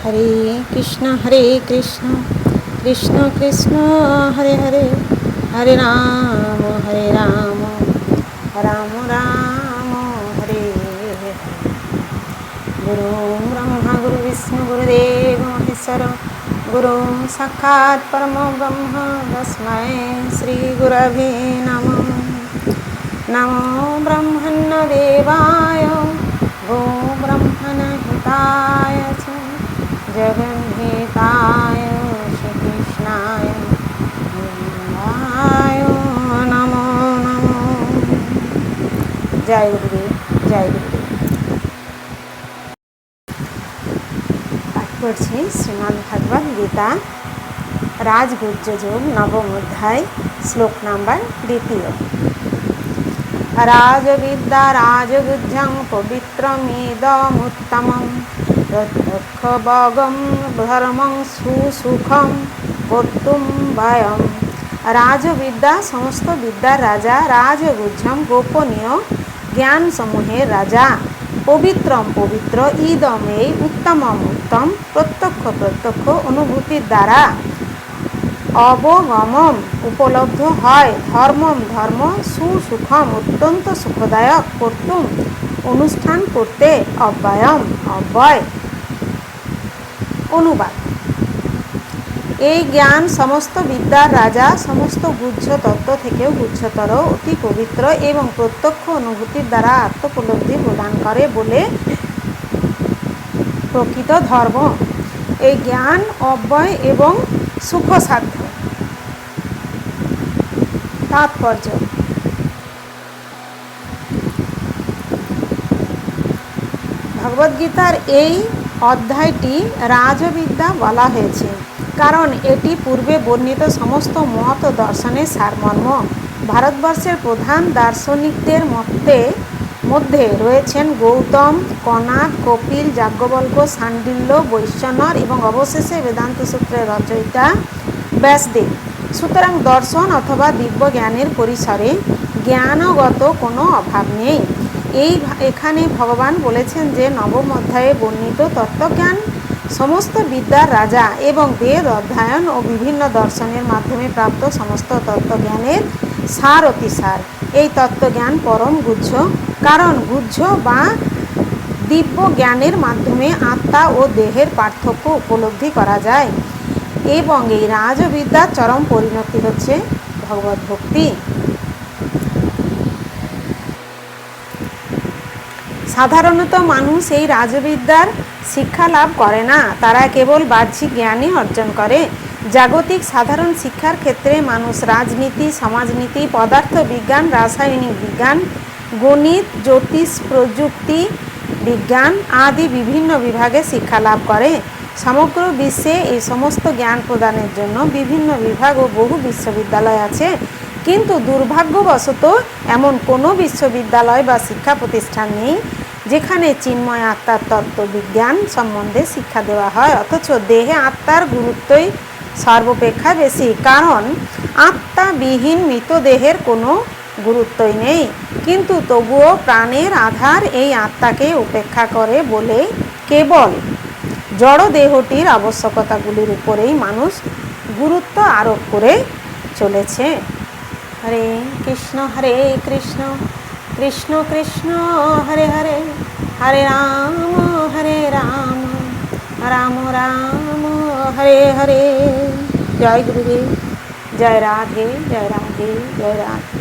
হরে কৃষ্ণ হরে কৃষ্ণ কৃষ্ণ কৃষ্ণ হরে হরে হরে রাম হরে রাম রাম রাম হরে হরে গুরু ব্রহ্মা গুরু বিষ্ণু গুরুদেব মহেশ্বর গুরু সাক্ষাৎ পরম ব্রহ্ম তস্मै শ্রী গুরবে নমঃ নমো ব্রহ্মণ্যদেবায় জয় গুরুদেব জয় গুরুদেব পাঠ করছি শ্রীমদ্ ভাগবত গীতা, রাজগুজ্জ যোগ, নবম অধ্যায়, শ্লোক নাম্বার দ্বিতীয়। রাজবিদ্যা রাজগুজ্জং পবিত্রমিদমুত্তমম প্রত্যক্ষবগম ধর্মং সুসুখম কর্তুম ভয়ম। রাজবিদ্যা, সমস্ত বিদ্যার রাজা রাজগুজ্জম গোপনীয় জ্ঞান সমূহের রাজা পবিত্রম পবিত্র ইদম এই উত্তমম উত্তম প্রত্যক্ষ প্রত্যক্ষ অনুভূতির দ্বারা অবগমম উপলব্ধ হয়। ধর্মম ধর্ম সুসুখম অত্যন্ত সুখদায়ক কর্তুম অনুষ্ঠান করতে অব্যয়ম, অব্যয়। অনুবাদ। এই জ্ঞান সমস্ত বিদ্যার রাজা, সমস্ত গুহ্য তত্ত্ব থেকেও গুচ্ছতর অতি পবিত্র এবং প্রত্যক্ষ অনুভূতির দ্বারা আত্মপলব্ধি প্রদান করে বলে প্রকৃত ধর্ম। এই জ্ঞান অব্যয় এবং সুখসাধ্য। তাৎপর্য। ভগবদ্গীতার এই অধ্যায়টি রাজবিদ্যা বলা হয়েছে। কারণ এটি পূর্বে বর্ণিত সমস্ত মত দর্শনের সারমর্ম। ভারতবর্ষের প্রধান দার্শনিকদের মধ্যে মধ্যে রয়েছেন গৌতম কনাদ কপিল যাজ্ঞবল্ক সান্ডিল্য বৈশ্বনর এবং অবশেষে বেদান্ত সূত্রের রচয়িতা ব্যাসদেব। সুতরাং দর্শন অথবা দিব্য জ্ঞানের পরিসরে জ্ঞানগত কোনো অভাব নেই। এই এখানে ভগবান বলেছেন যে নবম অধ্যায়ে বর্ণিত তত্ত্বজ্ঞান সমস্ত বিদ্যার রাজা এবং বেদ অধ্যয়ন ও বিভিন্ন দর্শনের মাধ্যমে প্রাপ্ত সমস্ত তত্ত্বজ্ঞানের সার অতিসার। এই তত্ত্বজ্ঞান পরম গুহ্য, কারণ গুহ্য বা দিব্য জ্ঞানের মাধ্যমে আত্মা ও দেহের পার্থক্য উপলব্ধি করা যায় এবং এই রাজবিদ্যার চরম পরিণতি হচ্ছে ভগবত ভক্তি সাধারণত মানুষ এই রাজবিদ্যার শিক্ষা লাভ করে না। তারা কেবল বাহ্যিক জ্ঞানই অর্জন করে। জাগতিক সাধারণ শিক্ষার ক্ষেত্রে মানুষ রাজনীতি, সমাজনীতি পদার্থ বিজ্ঞান রাসায়নিক বিজ্ঞান, গণিত, জ্যোতিষ, প্রযুক্তি বিজ্ঞান আদি বিভিন্ন বিভাগে শিক্ষা লাভ করে। সমগ্র বিশ্বে এই সমস্ত জ্ঞান প্রদানের জন্য বিভিন্ন বিভাগ ও বহু বিশ্ববিদ্যালয় আছে। কিন্তু দুর্ভাগ্যবশত এমন কোনো বিশ্ববিদ্যালয় বা শিক্ষা প্রতিষ্ঠান নেই যেখানে চিন্ময় আত্মার তত্ত্ববিজ্ঞান সম্বন্ধে শিক্ষা দেওয়া হয়, অথচ দেহে আত্মার গুরুত্বই সর্বপেক্ষা বেশি। কারণ আত্মাবিহীন মৃতদেহের কোনো গুরুত্বই নেই। কিন্তু তবুও প্রাণের আধার এই আত্মাকে উপেক্ষা করে বলে কেবল জড় দেহটির আবশ্যকতাগুলির উপরেই মানুষ গুরুত্ব আরোপ করে চলেছে। হরে কৃষ্ণ হরে কৃষ্ণ। কৃষ্ণ কৃষ্ণ হরে হরে হরে রাম হরে রাম রাম রাম হরে হরে জয় গুরুদেব জয় রাধে জয় রাধে জয় রাধে